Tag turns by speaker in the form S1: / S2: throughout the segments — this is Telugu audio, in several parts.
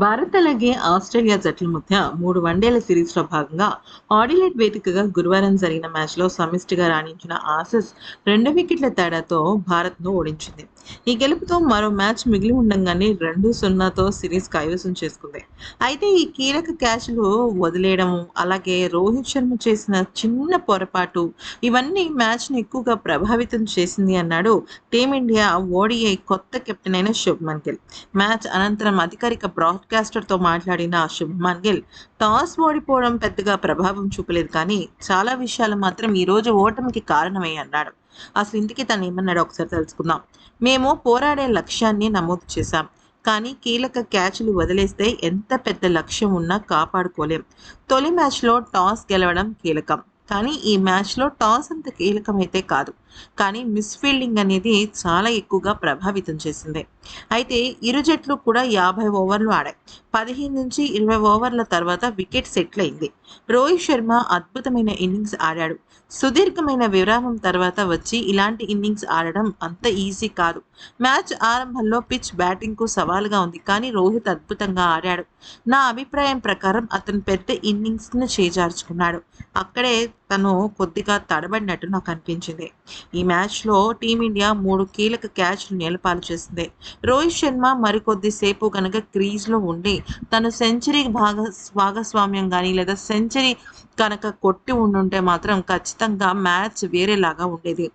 S1: భారత్ అలాగే ఆస్ట్రేలియా జట్ల మధ్య మూడు వన్డేల సిరీస్లో భాగంగా ఆడిలైట్ వేదికగా గురువారం జరిగిన మ్యాచ్లో సమిష్టిగా రాణించిన ఆసెస్ రెండు వికెట్ల తేడాతో భారత్ను ఓడించింది. ఈ గెలుపుతో మరో మ్యాచ్ మిగిలి ఉండగానే రెండు సున్నాతో సిరీస్ కైవసం చేసుకుంది. అయితే ఈ కీలక క్యాచ్లు వదిలేయడం అలాగే రోహిత్ శర్మ చేసిన చిన్న పొరపాటు ఇవన్నీ మ్యాచ్ను ఎక్కువగా ప్రభావితం చేసింది అన్నాడు టీమిండియా ఓడిఐ కొత్త కెప్టెన్ అయిన శుభ్మన్ గిల్. మ్యాచ్ అనంతరం అధికారిక బ్రాడ్కాస్టర్తో మాట్లాడిన శుభ్మన్ గిల్ టాస్ ఓడిపోవడం పెద్దగా ప్రభావం చూపలేదు కానీ చాలా విషయాలు మాత్రం ఈరోజు ఓటమికి కారణమై అన్నాడు. అసలు ఇంటికి తను ఏమన్నాడు ఒకసారి తెలుసుకుందాం. మేము పోరాడే లక్ష్యాన్ని నమోదు చేశాం కానీ కీలక క్యాచ్లు వదిలేస్తే ఎంత పెద్ద లక్ష్యం ఉన్నా కాపాడుకోలేం. తొలి మ్యాచ్లో టాస్ గెలవడం కీలకం. కానీ ఈ మ్యాచ్లో టాస్ అంత కీలకమైతే కాదు. కానీ మిస్ ఫీల్డింగ్ అనేది చాలా ఎక్కువగా ప్రభావితం చేసింది. అయితే ఇరు జట్లు కూడా యాభై ఓవర్లు ఆడాయి. పదిహేను నుంచి ఇరవై ఓవర్ల తర్వాత వికెట్ సెటిల్ అయింది. రోహిత్ శర్మ అద్భుతమైన ఇన్నింగ్స్ ఆడాడు. సుదీర్ఘమైన విరామం తర్వాత వచ్చి ఇలాంటి ఇన్నింగ్స్ ఆడడం అంత ఈజీ కాదు. మ్యాచ్ ఆరంభంలో పిచ్ బ్యాటింగ్కు సవాలుగా ఉంది. కానీ రోహిత్ అద్భుతంగా ఆడాడు. నా అభిప్రాయం ప్రకారం అతను పెద్ద ఇన్నింగ్స్ను చేజార్చుకున్నాడు. అక్కడే తను కొద్దిగా తడబడినట్టు నాకు అనిపించింది. ఈ మ్యాచ్లో టీమిండియా మూడు కీలక క్యాచ్లు నేలపాలు చేసింది. రోహిత్ శర్మ మరికొద్దిసేపు కనుక క్రీజ్లో ఉండి తను సెంచరీ భాగ భాగస్వామ్యం కానీ లేదా సెంచరీ కనుక కొట్టి ఉండుంటే మాత్రం ఖచ్చితంగా మ్యాచ్ వేరేలాగా ఉండేది.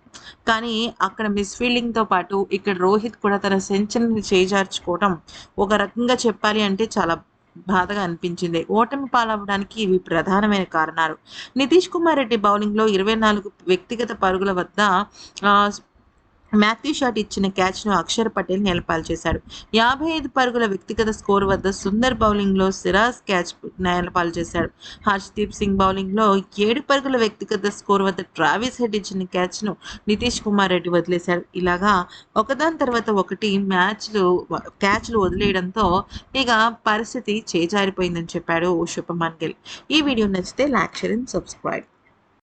S1: కానీ అక్కడ మిస్ ఫీల్డింగ్తో పాటు ఇక్కడ రోహిత్ కూడా తన సెంచరీని చేజార్చుకోవడం ఒక రకంగా చెప్పాలి అంటే చాలా బాధగా అనిపించింది. ఓటమి పాలవడానికి ఇవి ప్రధానమైన కారణాలు. నితీష్ కుమార్ రెడ్డి బౌలింగ్లో ఇరవై నాలుగు వ్యక్తిగత పరుగుల వద్ద మ్యాథ్యూ షాట్ ఇచ్చిన క్యాచ్ను అక్షర్ పటేల్ నేలపాలు చేశాడు. యాభై ఐదు పరుగుల వ్యక్తిగత స్కోర్ వద్ద సుందర్ బౌలింగ్లో సిరాజ్ క్యాచ్ నేలపాలు చేశాడు. హర్షదీప్ సింగ్ బౌలింగ్లో ఏడు పరుగుల వ్యక్తిగత స్కోర్ వద్ద ట్రావిస్ హెడ్ ఇచ్చిన క్యాచ్ను నితీష్ కుమార్ రెడ్డి వదిలేశాడు ఇలాగా ఒకదాని తర్వాత ఒకటి మ్యాచ్లు క్యాచ్లు వదిలేయడంతో ఇక పరిస్థితి చేజారిపోయిందని చెప్పాడు శుభమన్ గిల్. ఈ వీడియో నచ్చితే లైక్ షేర్ అండ్ సబ్స్క్రైబ్.